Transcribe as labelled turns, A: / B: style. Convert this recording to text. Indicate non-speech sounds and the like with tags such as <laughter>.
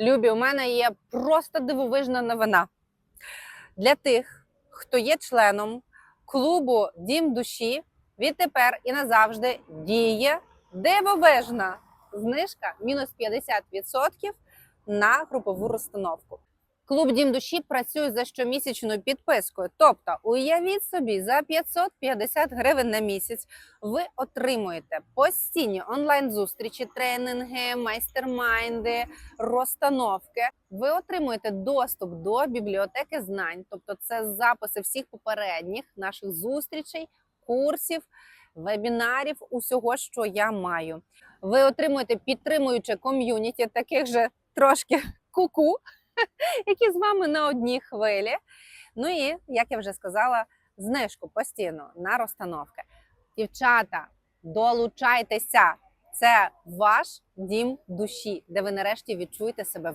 A: Любі, у мене є просто дивовижна новина. Для тих, хто є членом клубу Дім душі, відтепер і назавжди діє дивовижна знижка мінус 50% на групову розстановку. Клуб Дім душі працює за щомісячною підпискою. Тобто, уявіть собі, за 550 гривень на місяць ви отримуєте постійні онлайн-зустрічі, тренінги, майстермайнди, розстановки. Ви отримуєте доступ до бібліотеки знань, тобто це записи всіх попередніх наших зустрічей, курсів, вебінарів, усього, що я маю. Ви отримуєте підтримуюче ком'юніті, таких же трошки куку, <laughs> які з вами на одній хвилі. Ну і як я вже сказала, знижку постійно на розстановки. Дівчата, долучайтеся! Це ваш дім душі, де ви нарешті відчуєте себе